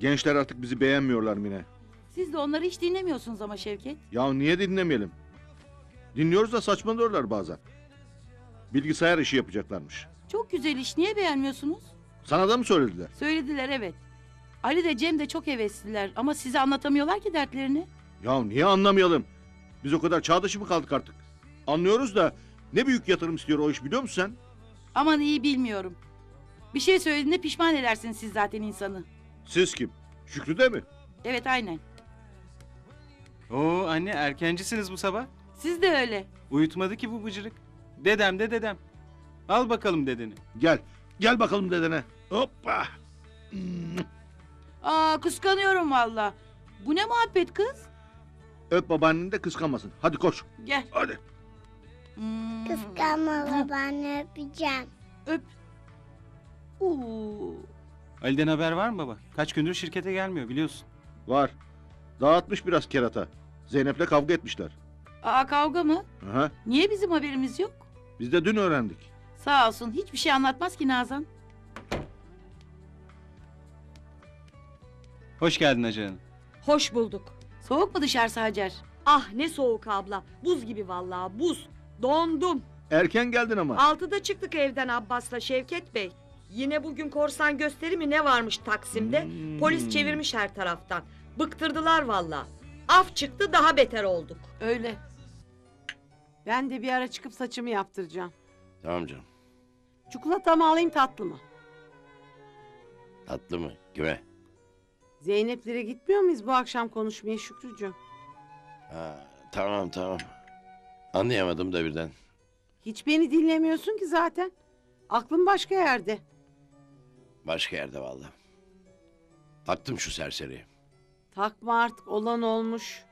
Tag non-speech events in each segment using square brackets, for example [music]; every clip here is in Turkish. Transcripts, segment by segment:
Gençler artık bizi beğenmiyorlar Mine. Siz de onları hiç dinlemiyorsunuz ama Şevket. Ya niye dinlemeyelim? Dinliyoruz da saçmalıyorlar bazen. Bilgisayar işi yapacaklarmış. Çok güzel iş. Niye beğenmiyorsunuz? Sana da mı söylediler? Söylediler evet. Ali de Cem de çok hevesliler ama size anlatamıyorlar ki dertlerini. Ya niye anlamayalım? Biz o kadar çağ dışı mı kaldık artık? Anlıyoruz da ne büyük yatırım istiyor o iş biliyor musun sen? Aman iyi bilmiyorum. Bir şey söylediğinde pişman edersiniz siz zaten insanı. Siz kim? Şükrü de mi? Evet aynen. Oo anne erkencisiniz bu sabah. Siz de öyle. Uyutmadı ki bu bıcırık. Dedem de dedem. Al bakalım dedeni. Gel. Gel bakalım dedene. Hoppa. Aa kıskanıyorum valla. Bu ne muhabbet kız? Öp babaanneni de kıskanmasın. Hadi koş. Gel. Hadi. Hmm, Kıskanma babaanne öpeceğim. Öp. Oo. Ali'den haber var mı baba? Kaç gündür şirkete gelmiyor biliyorsun. Var. Dağıtmış biraz kerata. Zeynep'le kavga etmişler. Aa kavga mı? Aha. Niye bizim haberimiz yok? Biz de dün öğrendik. Sağ olsun hiçbir şey anlatmaz ki Nazan. Hoş geldin Hacı Hanım. Hoş bulduk. Soğuk mu dışarısı Hacer? Ah ne soğuk abla. Buz gibi vallahi buz. Dondum. Erken geldin ama. Altıda çıktık evden Abbas'la Şevket Bey. Yine bugün korsan gösteri mi ne varmış Taksim'de? Hmm. Polis çevirmiş her taraftan. Bıktırdılar vallahi. Af çıktı daha beter olduk. Öyle. Ben de bir ara çıkıp saçımı yaptıracağım. Tamam canım. Çikolata mı alayım tatlı mı? Tatlı mı? Kime? Zeynep'lere gitmiyor muyuz bu akşam konuşmaya Şükrücüğüm? Ha, tamam tamam. Anlayamadım da birden. Hiç beni dinlemiyorsun ki zaten. Aklım başka yerde. Başka yerde vallahi. Taktım şu serseriyi. Takma artık olan olmuş.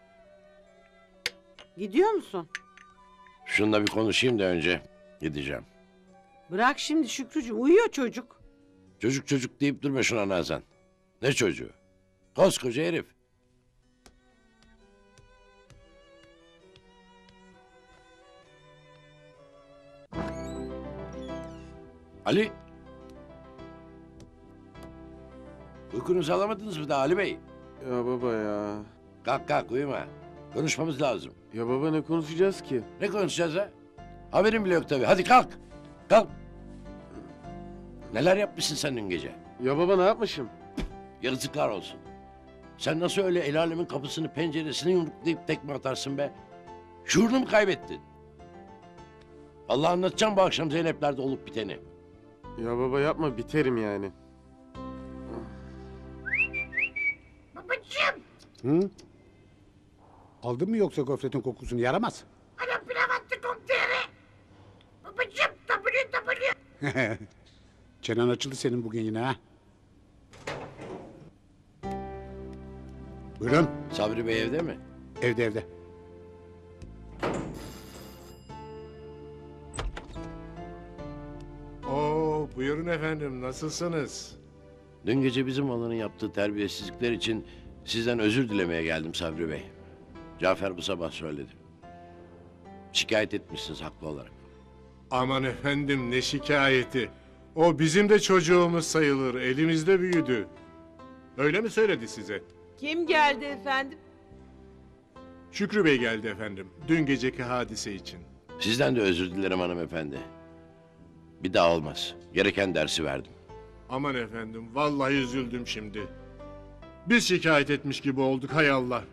Gidiyor musun? Şununla bir konuşayım da önce gideceğim. Bırak şimdi Şükrücüğüm uyuyor çocuk. Çocuk çocuk deyip durma şuna Nazan. Ne çocuğu? Koskoca herif. Ali. Uykunuzu alamadınız mı da Ali Bey? Ya baba ya. Kalk kalk uyuma. Konuşmamız lazım. Ya baba ne konuşacağız ki? Ne konuşacağız ha? Haberim bile yok tabii. Hadi kalk. Kalk. Neler yapmışsın sen dün gece? Ya baba ne yapmışım? Yazıklar olsun. Sen nasıl öyle el alemin kapısını penceresini yumruklayıp tekme atarsın be? Şuurunu mu kaybettin? Allah anlatacağım bu akşam Zeynep'lerde olup biteni. Ya baba yapma biterim yani. Hı? Aldın mı yoksa gofretin kokusunu yaramaz? [laughs] Çenen açıldı senin bugün yine ha. Buyurun Sabri Bey evde mi? evde evde. Oo, buyurun efendim, nasılsınız? Dün gece bizim olanın yaptığı terbiyesizlikler için sizden özür dilemeye geldim Sabri Bey. Cafer bu sabah söyledi. Şikayet etmişsiniz haklı olarak. Aman efendim, ne şikayeti. O bizim de çocuğumuz sayılır, elimizde büyüdü. Öyle mi söyledi size? Kim geldi efendim? Şükrü Bey geldi efendim, dün geceki hadise için. Sizden de özür dilerim hanımefendi. Bir daha olmaz. Gereken dersi verdim. Aman efendim, vallahi üzüldüm şimdi. Biz şikayet etmiş gibi olduk, hay Allah.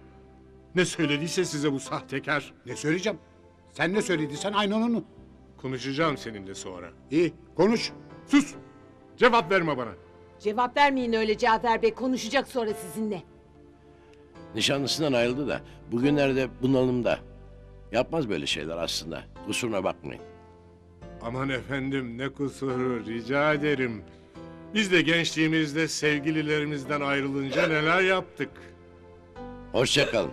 Ne söylediyse size bu sahtekar. Ne söyleyeceğim? Sen ne söylediysen aynen onu. Konuşacağım seninle sonra. İyi konuş. Sus! Cevap verme bana. Cevap vermeyin öyle Cafer Bey konuşacak sonra sizinle. Nişanlısından ayrıldı da bugünlerde bunalımda. Yapmaz böyle şeyler aslında. Kusuruna bakmayın. Aman efendim ne kusuru rica ederim. Biz de gençliğimizde sevgililerimizden ayrılınca neler yaptık. Hoşça kalın.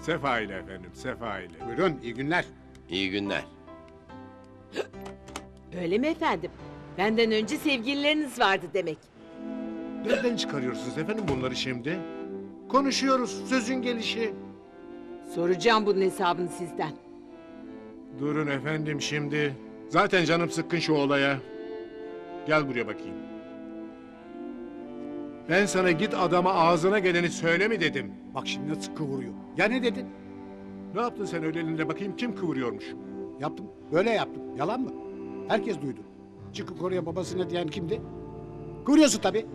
Sefa ile efendim, sefa ile. Buyurun iyi günler. İyi günler. Öyle mi efendim? Benden önce sevgilileriniz vardı demek. Nereden çıkarıyorsunuz efendim bunları şimdi? Konuşuyoruz, sözün gelişi. Soracağım bunun hesabını sizden. Durun efendim şimdi. Zaten canım sıkkın şu olaya. Gel buraya bakayım. Ben sana git adama ağzına geleni söyle mi dedim. Bak şimdi nasıl kıvırıyor. Ya ne dedin? Ne yaptın sen öyle elinde bakayım kim kıvırıyormuş? Yaptım. Böyle yaptım. Yalan mı? Herkes duydu. Çıkıp oraya babasına diyen kimdi? Kıvırıyorsun tabii.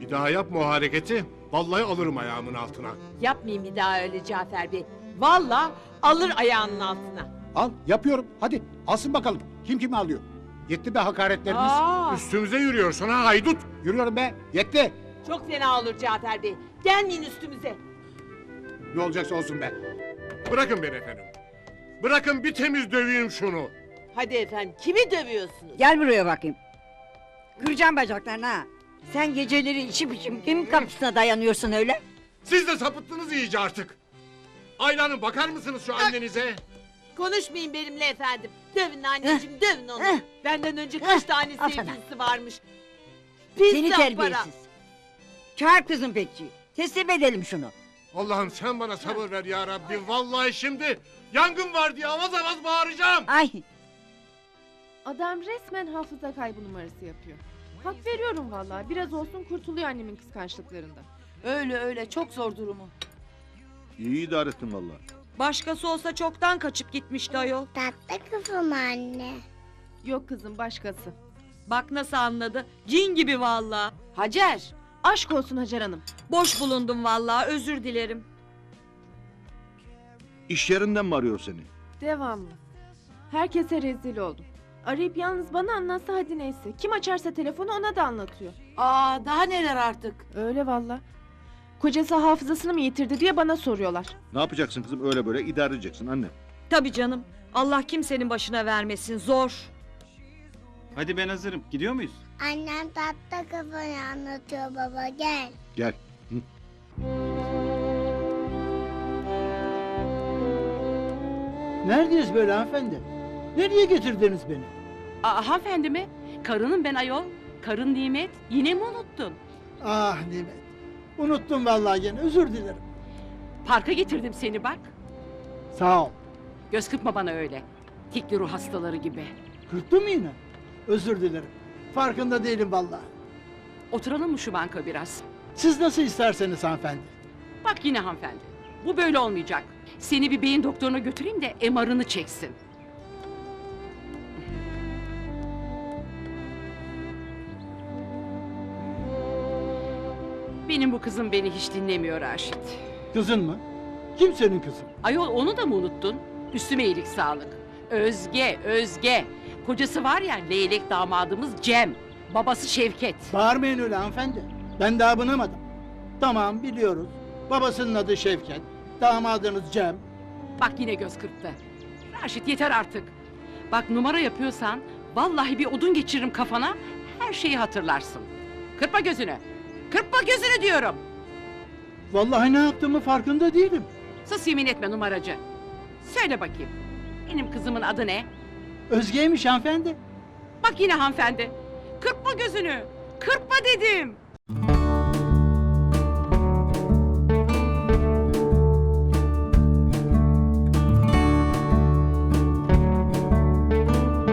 Bir daha yapma o hareketi. Vallahi alırım ayağımın altına. Yapmayayım bir daha öyle Cafer Bey. Valla alır ayağının altına. Al yapıyorum. Hadi alsın bakalım. Kim kimi alıyor? Yetti be hakaretleriniz. Aa, Üstümüze yürüyorsun ha haydut. Yürüyorum be. Yetti. Çok fena olur Cafer Bey. Gelmeyin üstümüze. Ne olacaksa olsun be. Bırakın beni efendim. Bırakın bir temiz döveyim şunu. Hadi efendim kimi dövüyorsunuz? Gel buraya bakayım. Kıracağım bacaklarını ha. Sen geceleri içip içip kim kapısına dayanıyorsun öyle? Siz de sapıttınız iyice artık. Ayla Hanım bakar mısınız şu annenize? Konuşmayın benimle efendim. Dövün anneciğim dövün onu. heh. Benden önce kaç tane al sana. sevgilisi varmış. Pis Seni zampara. terbiyesiz. Çağır kızım bekçiyi. Teslim edelim şunu. Allah'ım sen bana sabır ver ya Rabbi. Vallahi şimdi yangın var diye avaz avaz bağıracağım. Ay Adam resmen hafıza kaybı numarası yapıyor. Hak veriyorum vallahi. Biraz olsun kurtuluyor annemin kıskançlıklarından. Öyle öyle çok zor durumu. İyi idare ettin valla. Başkası olsa çoktan kaçıp gitmişti ayol. Tatlı kızım anne. Yok kızım başkası. Bak nasıl anladı. Cin gibi vallahi. Hacer. Aşk olsun Hacer Hanım. Boş bulundum vallahi özür dilerim. İş yerinden mi arıyor seni? Devamlı. Herkese rezil oldum. Arayıp yalnız bana anlatsa hadi neyse. Kim açarsa telefonu ona da anlatıyor. Aa daha neler artık. Öyle valla. Kocası hafızasını mı yitirdi diye bana soruyorlar. Ne yapacaksın kızım öyle böyle idare edeceksin anne. Tabii canım. Allah kimsenin başına vermesin. Zor. Hadi ben hazırım. Gidiyor muyuz? Annem tatlı kızını anlatıyor baba gel. Gel. Neredeyiz böyle hanımefendi? Nereye getirdiniz beni? Aa, hanımefendi mi? Karının ben ayol. Karın nimet. Yine mi unuttun? Ah Nimet. Unuttum vallahi gene özür dilerim. Parka getirdim seni bak. Sağ ol. Göz kırpma bana öyle. Tikli ruh hastaları gibi. Kırttım yine. Özür dilerim. Farkında değilim vallahi. Oturalım mı şu banka biraz? Siz nasıl isterseniz hanımefendi. Bak yine hanımefendi. Bu böyle olmayacak. Seni bir beyin doktoruna götüreyim de MR'ını çeksin. Benim bu kızım beni hiç dinlemiyor Raşit. Kızın mı? Kim senin kızın? Ayol onu da mı unuttun? Üstüme iyilik sağlık. Özge, Özge. Kocası var ya leylek damadımız Cem. Babası Şevket. Bağırmayın öyle hanımefendi. Ben daha bunamadım. Tamam biliyoruz. Babasının adı Şevket. Damadınız Cem. Bak yine göz kırptı. Raşit yeter artık. Bak numara yapıyorsan vallahi bir odun geçiririm kafana. Her şeyi hatırlarsın. Kırpma gözünü. Kırpma gözünü diyorum. Vallahi ne yaptığımı farkında değilim. Sus yemin etme numaracı. Söyle bakayım. Benim kızımın adı ne? Özge'ymiş hanımefendi. Bak yine hanımefendi. Kırpma gözünü. Kırpma dedim.